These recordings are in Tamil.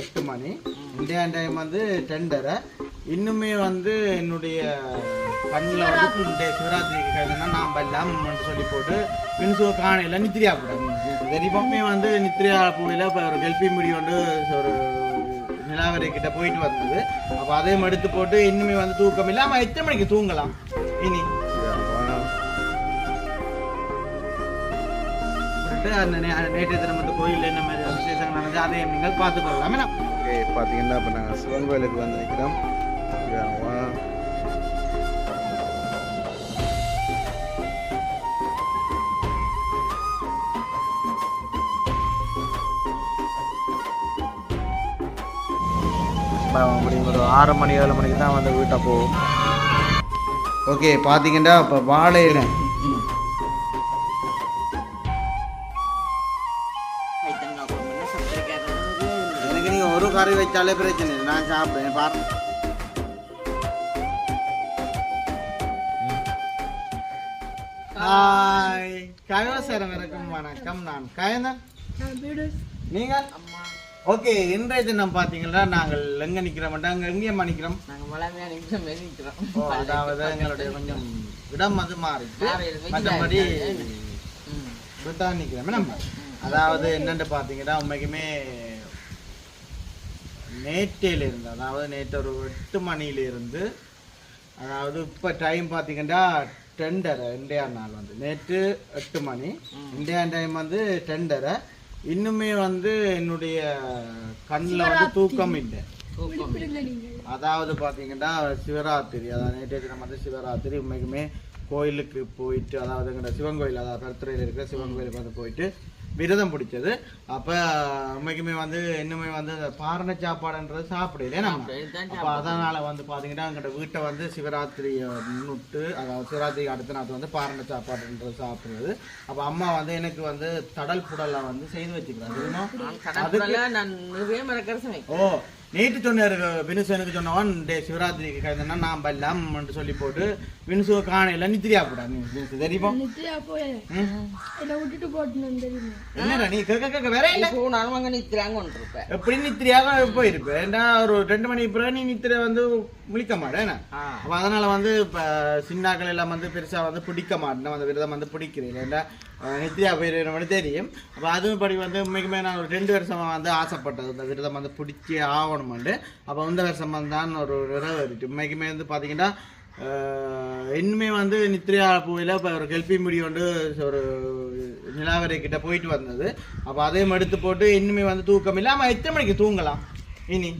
எட்டு மணி இந்தியா டைம் வந்து டெண்டரை இன்னுமே வந்து என்னுடைய கண்ணில் வந்து இந்த சிவராத்திரிக்கு கைதுனா நான் பல்லாமன்னு சொல்லி போட்டு பின்சு காணையில் நித்திரியா போட்டேன். தெரியுமே வந்து நித்திரியா பூவில் இப்போ ஒரு கெல்பி முடி வந்து ஒரு நிலாவரை கிட்ட போயிட்டு வந்தது. அப்போ அதையும் எடுத்து போட்டு இன்னுமே வந்து தூக்கம் இல்லாமல் எத்தனை மணிக்கு தூங்கலாம்? இனி போட்டு அந்த நேற்றைய தினம் வந்து கோயிலில் என்ன மாதிரி விசேஷங்கள் நடந்தது அதையும் நீங்கள் பார்த்துக்கொள்ளலாம் என்ன ஓகே பார்த்தீங்கன்னா இப்போ நாங்கள் சிவன் கோயிலுக்கு வந்து நிற்கிறோம் அப்படி ஒரு ஆறு மணி ஏழு மணிக்கு தான் வந்து வீட்டை போகும். ஓகே பார்த்தீங்கன்னா இப்போ வாழை கறி வச்சாலே பிரச்சனை இல்லை. நான் சாப்பிடுவேன் பாருங்க ஹாய். கயோசரம் வணக்கம் வணக்கம். நான் கயந்தன். நீங்கள் ஓகே இன்றைய தினம் பார்த்தீங்கன்னா நாங்கள் எங்கே நிற்கிறோம் நாங்கள் எங்கேயம்மா நிற்கிறோம் நாங்க வளமையா நிமிஷம் நிற்கிறோம் ஓ, அதாவது எங்களுடைய கொஞ்சம் இடம் வந்து மாறிட்டு மாறி. மற்றபடி. இப்படித்தான் நிற்கிறோம் நம்ம அதாவது என்னென்னு பார்த்தீங்கன்னா உண்மைக்குமே நேற்றையில இருந்து அதாவது நேற்று ஒரு எட்டு மணியில இருந்து அதாவது இப்போ டைம் பார்த்தீங்கன்னா டெண்டரை இந்தியா நாள் வந்து. நேற்று எட்டு மணி. இந்தியா டைம் வந்து டெண்டரை இன்னுமே வந்து என்னுடைய கண்ணில் வந்து தூக்கம் இல்லை. அதாவது பார்த்தீங்கன்னா சிவராத்திரி அதாவது நேற்றைய தினம் வந்து சிவராத்திரி. உண்மைக்குமே கோயிலுக்கு போயிட்டு அதாவது எங்களோட சிவன் கோயில் அதாவது கருத்துறையில் இருக்கிற சிவன் கோயிலுக்கு வந்து போயிட்டு விரதம் பிடிச்சது. அப்போ உண்மைக்குமே வந்து இன்னுமே வந்து அந்த பாரண சாப்பாடுன்றது சாப்பிடல நம்ம அப்போ அதனால வந்து பார்த்தீங்கன்னா எங்களோட வீட்டை வந்து சிவராத்திரியை முன்னிட்டு அதாவது சிவராத்திரி அடுத்த நாள் வந்து பாரண சாப்பாடுன்றது சாப்பிடுறது. அப்போ அம்மா வந்து எனக்கு வந்து தடல் புடலாம் வந்து செய்து வச்சுக்கிறாங்க. ஓ நேற்று சொன்னார் வினுசனுக்கு சொன்னவன் டே சிவராத்திரிக்கு கழிந்தனா நான் பல்லாம் சொல்லி போட்டு வினுசுவை காணையில் நித்திரியா போடா நீ வினுசு தெரியுமா? விட்டுட்டு போட்டுன்னு தெரியுமா? என்னடா நீ கேட்க கேட்க வேற இல்லை. இப்போ நானும் அங்க நிற்கிறாங்க கொண்டிருப்பேன். எப்படி நித்திரியாக போயிருப்ப? ஏன்னா ஒரு ரெண்டு மணி பிறகு நீ நித்திரை வந்து முழிக்க மாட்டேன். அப்போ அதனால வந்து இப்போ சின்னாக்கள் எல்லாம் வந்து பெருசாக வந்து பிடிக்க மாட்டேன் அந்த விரதம் வந்து பிடிக்கிறேன் ஏன்னா நித்யா போயிருந்தவனு தெரியும். அப்போ அதுவும் படி வந்து உண்மைக்குமே நான் ஒரு ரெண்டு வருஷமாக வந்து ஆசைப்பட்டது இந்த விரதம் வந்து பிடிச்சி ஆகணுமெண்டு. அப்போ இந்த வருஷம் தான் ஒரு விரதம் இருக்கு உண்மைக்குமே வந்து பார்த்தீங்கன்னா இன்னுமே வந்து நித்ரியா போயில் இப்போ ஒரு கெல்பி முடி கொண்டு ஒரு நிலாவரை கிட்ட போயிட்டு வந்தது. அப்போ அதையும் எடுத்து போட்டு இன்னுமே வந்து தூக்கம் இல்லாமல் எத்தனை மணிக்கு தூங்கலாம்? இனி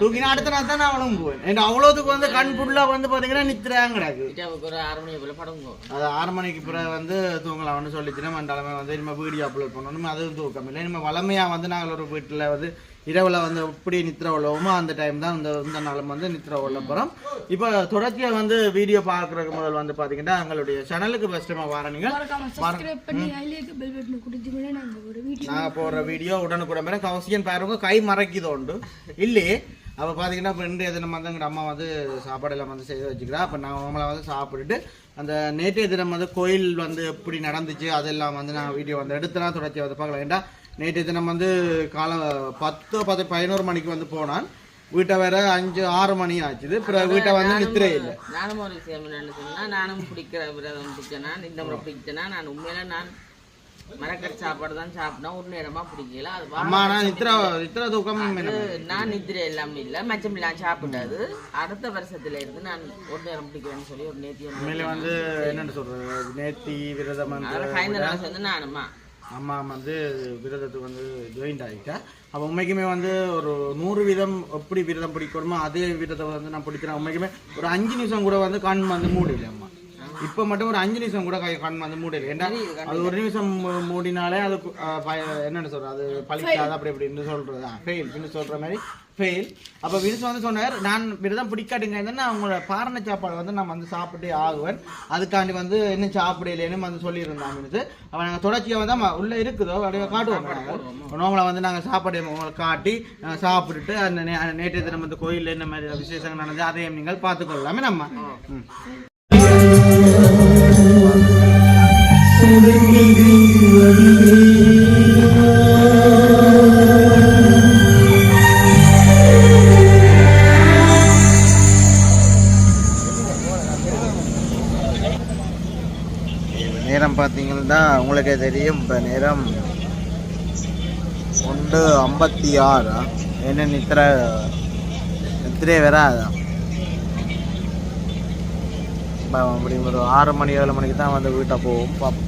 தூக்கினா அடுத்த நாள் தான் நான் அவளும் போவேன் அவ்வளோத்துக்கு வந்து கண் ஃபுல்லாக வந்து பார்த்தீங்கன்னா கிடக்கு. வீட்டாவுக்கு ஒரு ஆறு மணி போல படங்கும் அது ஆறு மணிக்கு பிறகு வந்து தூங்கலாம்னு சொல்லிச்சுன்னா மண்டாலமே வந்து இனிமேல் வீடியோ அப்லோட் பண்ணணும். அதுவும் தூக்கம் இல்லை. இனிமேல் வளமையாக வந்து நாங்கள் ஒரு வீட்டில் வந்து இரவில் வந்து எப்படி நித்திர உள்ளவோமோ அந்த டைம் தான் இந்த இந்த நாளும் வந்து நித்திர உள்ள போகிறோம் இப்போ தொடர்ச்சியாக வந்து வீடியோ பார்க்குறதுக்கு முதல் வந்து பார்த்தீங்கன்னா எங்களுடைய சேனலுக்கு ஃபஸ்ட் வீடியோ நாங்கள் போடுற வீடியோ உடனுக்குடன் கவசியம் பாருங்க கை மறைக்குது உண்டு. இல்லையே அப்போ பார்த்தீங்கன்னா இப்போ இன்றைய தினம் வந்து எங்கள் அம்மா வந்து சாப்பாடு எல்லாம் வந்து செய்து வச்சுக்கிறா. அப்போ நான் அவங்கள வந்து சாப்பிட்டுட்டு அந்த நேற்றைய தினம் வந்து கோயில் வந்து எப்படி நடந்துச்சு அதெல்லாம் வந்து நான் வீடியோ வந்து எடுத்துனா தொடர்ச்சி வந்து பார்க்கலாம். ஏன்டா நேற்றைய தினம் வந்து காலை பத்து பத்து பதினோரு மணிக்கு வந்து போனான். வீட்டை வேற அஞ்சு ஆறு மணி ஆச்சுது. பிறகு வீட்டை வந்து நித்திரே இல்லை. நானும் ஒரு விஷயம் என்னன்னு சொன்னா நானும் பிடிக்கிற விரதம் பிடிச்சேனா. இந்த முறை பிடிச்சேனா நான் உண்மையில நான் மரக்கறி சாப்பாடு தான் சாப்பிட்டேன். ஒரு நேரமா பிடிக்கல. அது அம்மா நான் நித்திர நித்திர தூக்கம் நான் நித்திரை எல்லாமே இல்ல. மச்சமில்லாம் சாப்பிட்டது. அடுத்த வருஷத்துல இருந்து நான் ஒரு நேரம் பிடிக்கிறேன்னு சொல்லி ஒரு நேத்தி வந்து என்னென்னு சொல்றது? நேத்தி விரதம் வந்து நானுமா அம்மா வந்து விரதத்துக்கு வந்து ஜாயின்ட் ஆகிட்டேன் அப்போ உண்மைக்குமே வந்து ஒரு நூறு வீதம் எப்படி விரதம் பிடிக்கணுமோ அதே விரதத்தை வந்து நான் பிடிக்கிறேன். உண்மைக்குமே ஒரு அஞ்சு நிமிஷம் கூட வந்து கண் வந்து மூடல அம்மா. இப்போ மட்டும் ஒரு அஞ்சு நிமிஷம் கூட கை- கண் வந்து மூடல ஏன்னா அது ஒரு நிமிஷம் மூடினாலே அது என்னன்னு சொல்றது அது பழிக்காது அப்படி இப்படின்னு சொல்றது? ஃபெயில் சொல்ற மாதிரி. ஃபெயில் அப்போ வினுசு வந்து சொன்னார் நான் விரதம் பிடிக்காட்டுங்க நான் அவங்களோட பாரண சாப்பாடு வந்து நான் வந்து சாப்பிட்டே ஆகுவேன். அதுக்காண்டி வந்து இன்னும் சாப்பிடலேன்னு வந்து சொல்லியிருந்தான் வினுசு அவன் நாங்கள் தொடர்ச்சியாக வந்து ஆமா, உள்ள இருக்குதோ அப்படியே காட்டுவோம் நோமலை வந்து நாங்கள் சாப்பாடு உங்களுக்கு காட்டி சாப்பிட்டுட்டு அந்த நேற்றைய தினம் வந்து கோயிலில் என்ன மாதிரி விசேஷங்கள் நடந்து அதையும் நீங்கள் பார்த்துக்கொள்ளலாமே நம்ம. ம். நேரம் பார்த்தீங்கன்னா உங்களுக்கே தெரியும் இப்போ நேரம் ஒன்று ஐம்பத்தி ஆறா. என்ன நித்திர நித்திரே வராதான் அப்படி ஒரு ஆறு மணி ஏழு மணிக்கு தான் வந்து வீட்டை போவோம். பார்ப்போம்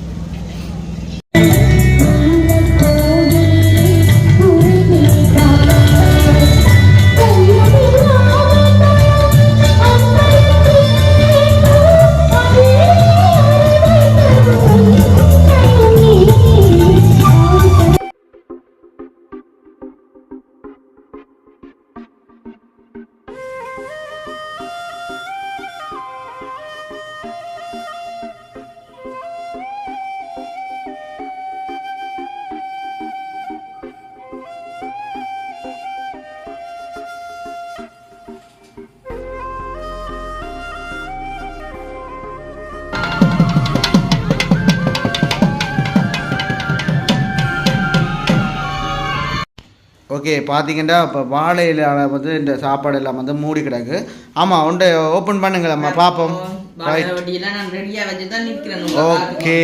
ஓகே பார்த்தீங்கன்னா இப்போ வாழையில வந்து இந்த சாப்பாடு எல்லாம் வந்து மூடி கிடக்கு. ஆமாம் உண்டை ஓப்பன் பண்ணுங்களம்மா பார்ப்போம் ஓகே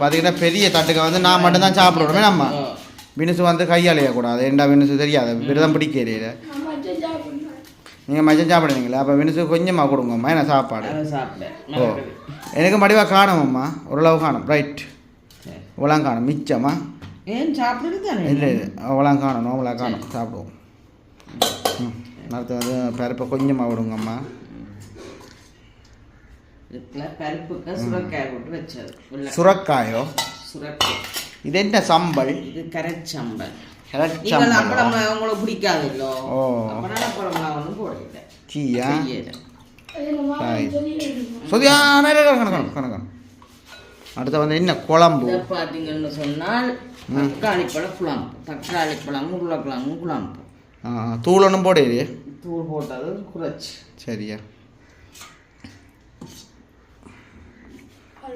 பார்த்தீங்கன்னா பெரிய தட்டுக்கு வந்து நான் மட்டும் தான் சாப்பிடுவேன் நம்ம வினுசு வந்து கையாலைய கூடாது. ஏண்டா வினுசு தெரியாது? விரதம் மட்டும் சாப்பிடணும் நீங்கள் மச்சம் சாப்பிடுவீங்களா அப்போ வினுசு கொஞ்சமாக கொடுங்கம்மா என்ன சாப்பாடு? ஓ. எனக்கு மடிவாக காணுமம்மா? ஓரளவு காணும். ரைட் இவ்வளோ காணும். மிச்சமா? ஏன் சாப்பிடுறது தானே? இல்லை இல்லை. அவ்வளோ காணும் அவ்வளோ காணும் சாப்பிடுவோம். ம். அடுத்து வந்து பருப்பை கொஞ்சமாக விடுங்கம்மா. பருப்புக்கு சுரக்காய் போட்டு வச்சது. சுரக்காயோ? சுரக்காய் இது என்ன சம்பல்? இது கரெக்ட் சம்பல் அப்பளம் உங்களுக்கு பிடிக்காது இல்லோ ஓ. அப்ப நான் அப்பளம்லாம் ஒன்றும் போடல. சீயா? செய்யல. எங்க மாமா Right. சொல்லி எடுக்கணும் சொதியா கணக்கணும் கணக்கணும் அடுத்து வந்து என்ன குழம்பு? பார்த்தீங்கன்னு சொன்னால் தக்காளி பழம் குழம்பு தக்காளி பழம் உருளைக்கிழங்கு குழம்பு தூள் ஒன்றும் போடையே தூள் போட்டது குறைச்சி. சரியா.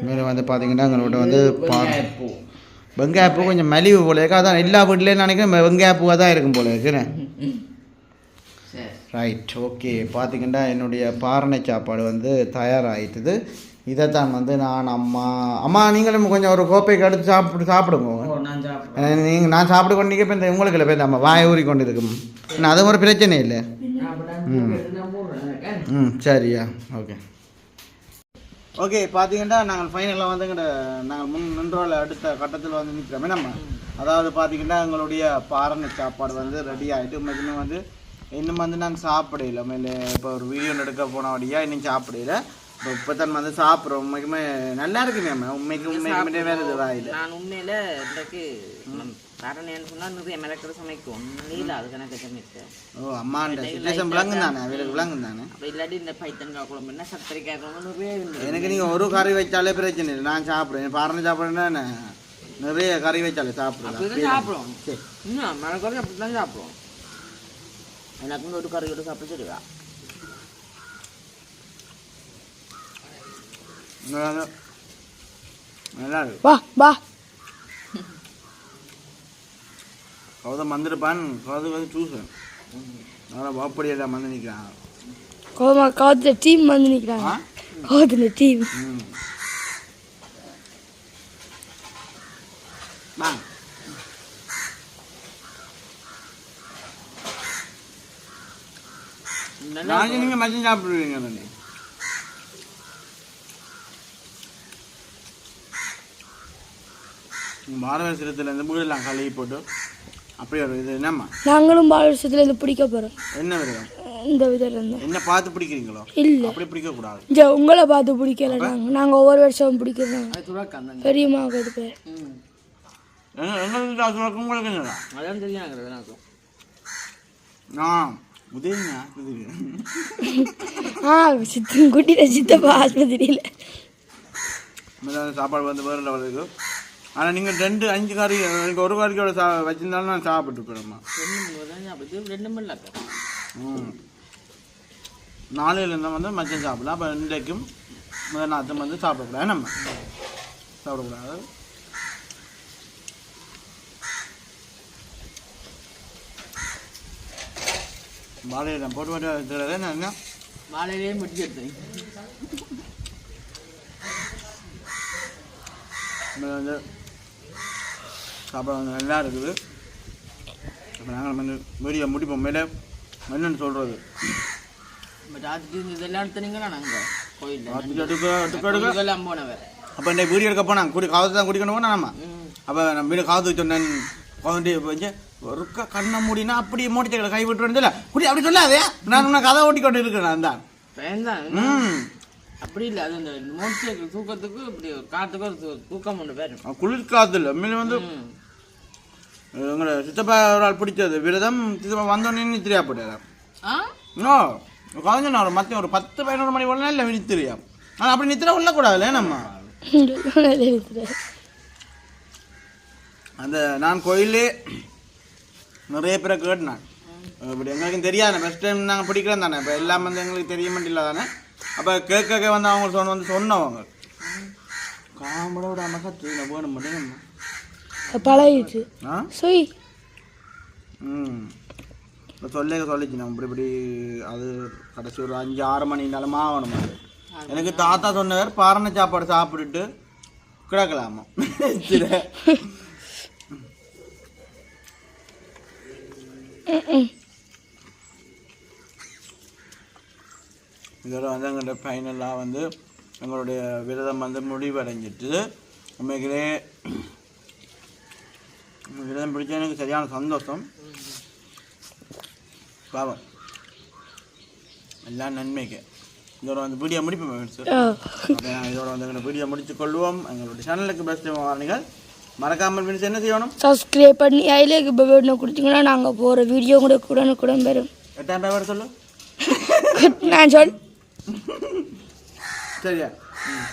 மேலே வந்து பார்த்தீங்கன்னா எங்களோட வந்து வெங்காயப்பூ. வெங்காயப்பூ கொஞ்சம் மலிவு போல இருக்கு. அதான் எல்லா வீட்லேயும் நினைக்கிறேன் வெங்காயப்பூவாக தான் இருக்கும் போல இருக்குன்னு சரி. ரைட் ஓகே பார்த்தீங்கன்னா என்னுடைய பாரணை சாப்பாடு வந்து தயாராகிட்டுது இதைத்தான் வந்து நான் அம்மா அம்மா நீங்களும் கொஞ்சம் ஒரு கோப்பைக்கு எடுத்து சாப்பிட்டு சாப்பிடுங்க. நீங்கள் நான் சாப்பிட்டு கொண்டு இப்போ இந்த உங்களுக்கு இல்லை போய் நம்ம வாய் ஊறி கொண்டு இருக்கும் என்ன அது ஒரு பிரச்சனை இல்லை. நான் நான் போடுறேன் ம் சரியா ஓகே. ஓகே பார்த்தீங்கன்னா நாங்கள் ஃபைனலாக வந்து எங்கள்ட நாங்கள் முன் நின்றோல அடுத்த கட்டத்தில் வந்து நிற்கிறோமே நம்ம அதாவது பார்த்தீங்கன்னா எங்களுடைய பாரணை சாப்பாடு வந்து ரெடி ஆகிட்டு உண்மைக்குமே வந்து இன்னும் வந்து நாங்கள் சாப்பிடல. மேலே இப்போ ஒரு வீடியோ எடுக்க போன வழியாக இன்னும் சாப்பிடல. இப்போ தான் வந்து சாப்பிட்றோம். உண்மைக்குமே நல்லா இருக்குமே அம்மா. உண்மைக்கு உண்மைக்குமே வேறு இதுவாக இல்லை நான் உண்மையில இன்றைக்கு காரணம் சொன்னா நிறைய மிளக்கடை சமைக்கும் நீல அது கணக்கு சமைக்க ஓ அம்மாண்ட சுச்சுவேஷன் விளங்கும் தானே? அவருக்கு விளங்கும் தானே? அப்ப இல்லாட்டி இந்த பைத்தங்காய் குழம்பு என்ன சர்க்கரைக்காய் குழம்பு நிறைய. எனக்கு நீங்கள் ஒரு கறி வச்சாலே பிரச்சனை இல்லை. நான் சாப்பிடுவேன் பாரணை சாப்பிடுறேன்னா நிறைய கறி வச்சாலே சாப்பிடுவேன் அப்படிதான் சாப்பிடுவோம். சரி. இன்னும் மிளகறி அப்படிதான் சாப்பிடுவோம். எனக்கு ஒரு கறியோட சாப்பிட சரிவா நல்லா நல்லா இருக்கு வா வா கௌதம் வந்திருப்பான் கௌதம் வந்து சூசன் நல்லா வாப்படி எல்லாம் வந்து நிற்கிறான் கோமா காத்துல டீம் வந்து நிக்கிறாங்க ஆ காத்துல டீம் நாளைக்கு நீங்கள் மச்சம் சாப்பிடுவீங்க தானே பாரத சிரத்துலேருந்து வீடெல்லாம் கழுவி போட்டு அப்படியே ஒரு இது என்னம்மா? நாங்களும் பால் வருஷத்துல இருந்து பிடிக்க போறோம். என்ன விரதம்? இந்த விதத்துல இருந்து என்ன பார்த்து பிடிக்கிறீங்களோ? இல்ல. அப்படி பிடிக்கக்கூடாது. இங்க உங்களை பார்த்து பிடிக்கல நாங்க. நாங்க ஒவ்வொரு வருஷமும் பிடிக்கிறோம். பெரியம்மா இது பேர். எங்களுக்கு உங்களுக்கு என்னடா? அதான் நான் உதயங்க ஆ சித்து குட்டியில சித்தப்பா ஆஸ்பத்திரியில. சாப்பாடு வந்து வேறு லெவலுக்கு ஆனால் நீங்கள் ரெண்டு அஞ்சு கறி எனக்கு ஒரு கறியோட சா வச்சிருந்தாலும் நான் சாப்பிட்டு போயிடும்மா ரெண்டு இல்லக்கா ம். நாளையில இருந்தால் வந்து மச்சம் சாப்பிடலாம். அப்போ இன்றைக்கும் முதல் நாத்தம் வந்து சாப்பிடக்கூடாது. நம்ம சாப்பிடக்கூடாது. வாழையிடம் போட்டு போட்டு என்ன? வாழையிலே உண்மையிலே வந்து சாப்பாடு நல்லா இருக்குது. இப்போ நாங்கள் வந்து வீடியோ முடிப்போம். மேலே என்னன்னு சொல்கிறது இதெல்லாம் எடுத்துனீங்களா நாங்கள் போனவர். அப்போ இந்த வீடியோ எடுக்க போனாங்க. குடி காவத்து தான் குடிக்கணும் போனா நம்ம அப்போ நம்ம வீடு காவத்துக்கு சொன்னேன். குழந்தை வச்சு ஒருக்க கண்ணை மூடினா அப்படியே மூடிச்சக்கல கை விட்டு வந்துல குடி அப்படி சொல்லாதே. நான் உன்னை கதை ஓட்டி கொண்டு இருக்கிறேன் நான் தான். ம். அப்படி இல்லை அது அந்த மோட்டர் சைக்கிள் தூக்கத்துக்கு இப்படி காற்றுக்கு ஒரு தூக்கம் ஒன்று பேரும் குளிர் காத்துல உண்மையில வந்து எங்களை சித்தப்பா ஒரு ஆள் பிடிச்சது விரதம் சித்தப்பா வந்தோடனே நித்திரியா போட்டார்? ஆ? இன்னும் குழந்தை நான் ஒரு மத்தியம் ஒரு பத்து பதினோரு மணி உடனே இல்லை நித்திரியா ஆனால் அப்படி நித்திர உள்ளக்கூடாதுல்ல நம்ம அந்த நான் கோயிலே நிறைய பேரை கேட்டேன் இப்படி எங்களுக்கு தெரியாது ஃபஸ்ட் டைம் நாங்கள் பிடிக்கிறோம் தானே இப்போ எல்லாம் வந்து எங்களுக்கு தெரிய மாட்டில்ல தானே? அப்போ கேட்க வந்து அவங்க சொன்ன வந்து சொன்னவங்க. காமட விட அமக்கத்து நான் வேணும் மட்டும் பழகிடுச்சு. ஆ? சொய். ம். சொல்ல சொல்லிச்சு. நம்ம இப்படி இப்படி அது கடைசி ஒரு அஞ்சு ஆறு மணினாலும் ஆகணும் அது. எனக்கு தாத்தா சொன்னவர் பாரண சாப்பாடு சாப்பிட்டுட்டு கிடக்கலாமா? சரி. இதோட வந்து எங்களோட ஃபைனலாக வந்து எங்களுடைய விரதம் வந்து முடிவடைஞ்சிட்டு உண்மைகளே விரதம் பிடிச்ச எனக்கு சரியான சந்தோஷம். பாவம். எல்லாம் நன்மைக்கு. இதோட வந்து வீடியோ முடிப்போம் சார் இதோட வந்து எங்களோட வீடியோ முடித்து கொள்வோம். எங்களுடைய சேனலுக்கு பெஸ்ட் வாரணிகள் மறக்காமல் ஃப்ரெண்ட்ஸ் என்ன செய்யணும்? சப்ஸ்கிரைப் பண்ணி ஐலேக்கு பெல்பட்டன் கொடுத்தீங்கன்னா நாங்கள் போகிற வீடியோ கூட உடனுக்குடன் வரும். எட்டாம் பேர் சொல்லு? நான் சொல் சரியா ம்